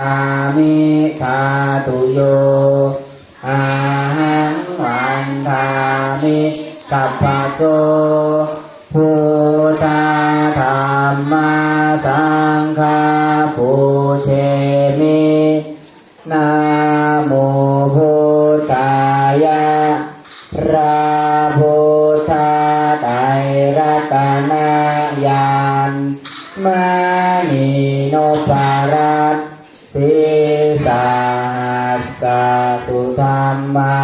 อามิสาตุโย อาหังวันทามิสัพพะโสพุทธาธรรมสังฆาปุเชมินะโมพุทธายะพระพุทธไตรรัตนญาณมณีโนปารัตสิ สาสาสุธรรมา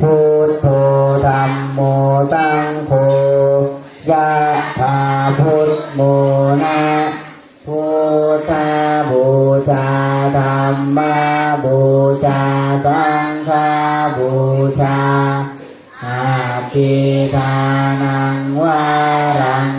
พุทโธธรรมโมตังโฆยะถาพุทโมนะพุทธาบูชาธรรมาบูชาสังฆาบูชาอาภิธานังวารัง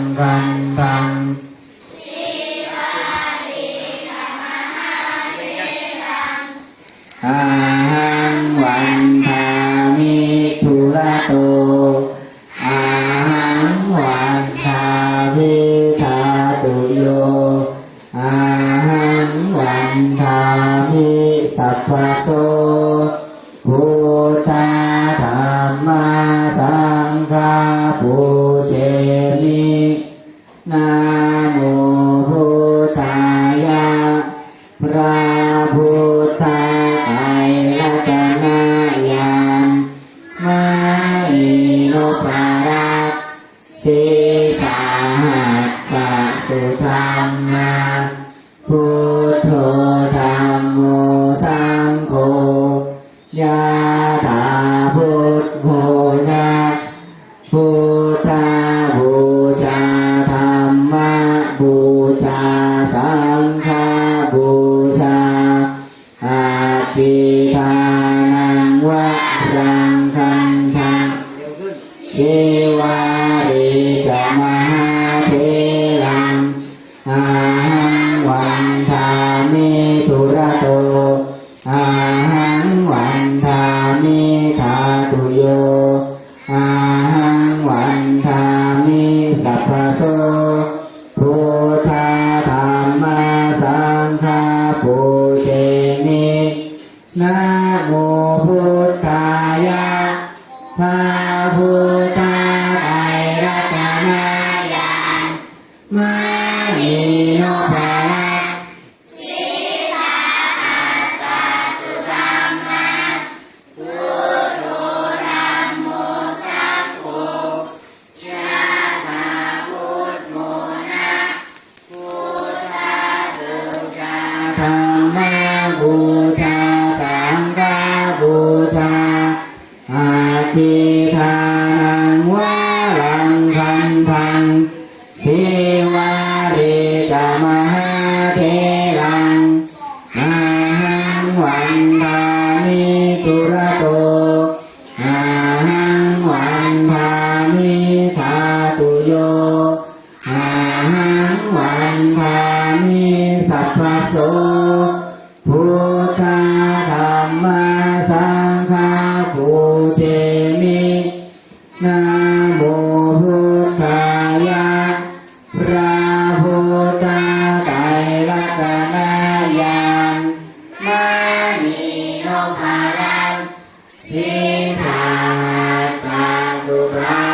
ะสุธรรมาพุทโธธรรมโมสังโฆยะถาพุทโธนะพุทธาบูชาธรรมะบูชาสังฆาบูชาอาทิทานังวะรังคันทังเท ทามิทุระโตอาหังวันทามิคาตุโยอาหังวันทามิสัพพโสพุทธาธรรมสังฆาปุเชนินะโมพุ เทวาเรตมหาเทลังอาหังวันทามิสุระโตอาหังวันทามิธาตุโยอาหังวันทามิสัพพโสพุทธธรรมสา พลังสีทาสาสุภา